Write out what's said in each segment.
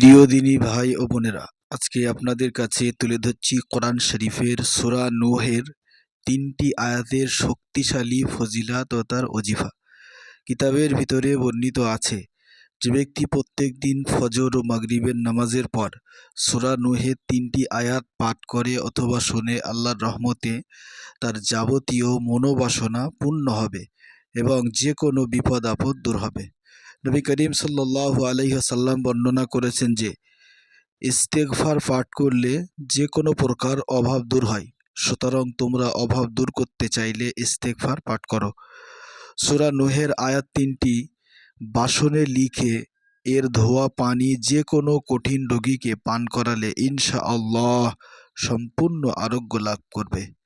প্রিয় দিনী ভাই ও বোনেরা, আজকে আপনাদের কাছে তুলে ধরছি কোরআন শরীফের সূরা নূহের তিনটি আয়াতের শক্তিশালী ফজিলাত ও তার অজিফা কিতাবের ভিতরে বর্ণিত আছে, যে ব্যক্তি প্রত্যেক দিন ফজর ও মাগরিবের নামাজের পর সূরা নূহের তিনটি আয়াত পাঠ করে অথবা শোনে আল্লাহর রহমতে তার যাবতীয় মনোবাসনা পূর্ণ হবে এবং যে কোনো বিপদ আপদ দূর হবে। নবী করিম সাল্লাল্লাহু আলাইহি সাল্লাম বর্ণনা করেছেন যে, ইস্তেগফার পাঠ করলে যে কোনো প্রকার অভাব দূর হয়। সুতরাং তোমরা অভাব দূর করতে চাইলে ইস্তেগফার পাঠ করো। সূরা নূহের আয়াত তিনটি বাসনে লিখে এর ধোয়া পানি যে কোনো কঠিন রোগীকে পান করালে ইনশা আল্লাহ সম্পূর্ণ আরোগ্য লাভ করবে।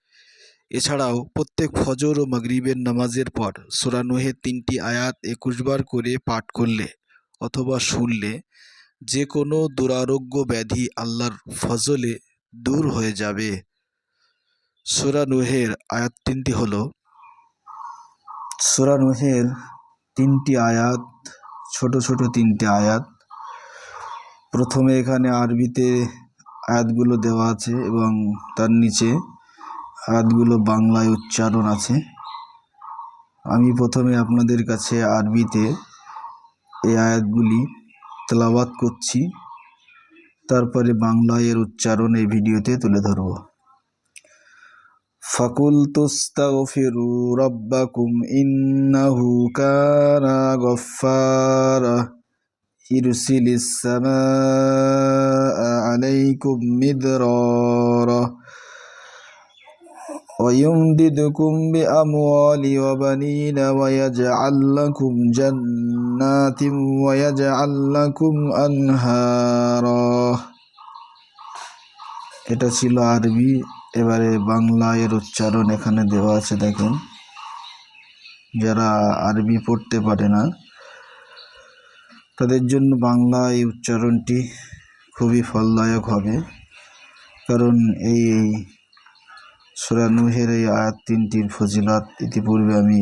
এছাড়াও প্রত্যেক ফজর ও মাগরিবের নামাজের পর সূরা নূহের তিনটি আয়াত একুশ বার করে পাঠ করলে অথবা শুনলে যে কোনো দুরারোগ্য ব্যাধি আল্লাহর ফজলে দূর হয়ে যাবে। সূরা নূহের আয়াত তিনটি হল, সূরা নূহের তিনটি আয়াত, ছোট ছোট তিনটি আয়াত। প্রথমে এখানে আরবিতে আয়াতগুলো দেওয়া আছে এবং তার নিচে আয়াতগুলো বাংলায় উচ্চারণ আছে। আমি প্রথমে আপনাদের কাছে আরবিতে এই আয়াতগুলি তেলাওয়াত করছি। তারপরে বাংলায় এর উচ্চারণ এই ভিডিওতে তুলে ধরব। ফাকুল তুস্তাগফিরু রাব্বাকুম ইন্নাহু কানা গফফারা ইরসিলিস সামাআ আলাইকুম মিদরারা ويمددكم بأموال وبنين ويجعل لكم جنات ويجعل لكم أنهارا এটা ছিল আরবি এবারে বাংলা এর উচ্চারণ এখানে দেওয়া আছে দেখেন যারা আরবি পড়তে পারে না তাদের জন্য বাংলা এই উচ্চারণটি খুবই ফলদায়ক হবে কারণ এই সুরা নুহের এই আয়াত তিনটির ফজিলাত ইতিপূর্বে আমি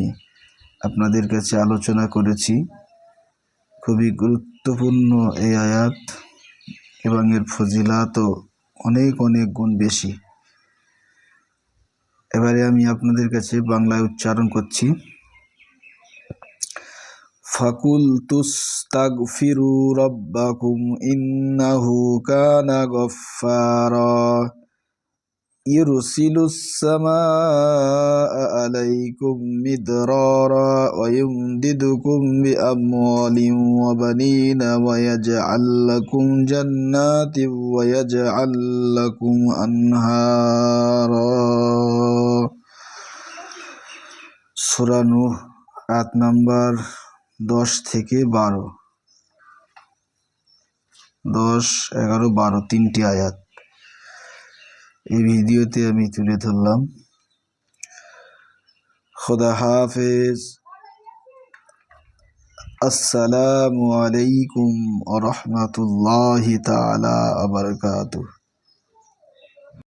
আপনাদের কাছে আলোচনা করেছি। খুবই গুরুত্বপূর্ণ এই আয়াত এবং এর ফজিলাতও অনেক অনেক গুণ বেশি। এবারে আমি আপনাদের কাছে বাংলায় উচ্চারণ করছি। ফাকুল তুস্তাগ ফিরু রব্বাকুম ইন্নাহু কানা গফফারা। يرسل السماء عليكم مدرارا ويمددكم بأموال وبنين ويجعل لكم جنات ويجعل لكم أنهارا সুরানু আট নাম্বার দশ থেকে বারো দশ এগারো বারো তিনটি আয়াত এই ভিডিওতে আমি তুলে ধরলাম। খোদা হাফেজ। আসসালামু আলাইকুম আ রহমতুল্লাহ তালা আবরকাতুহ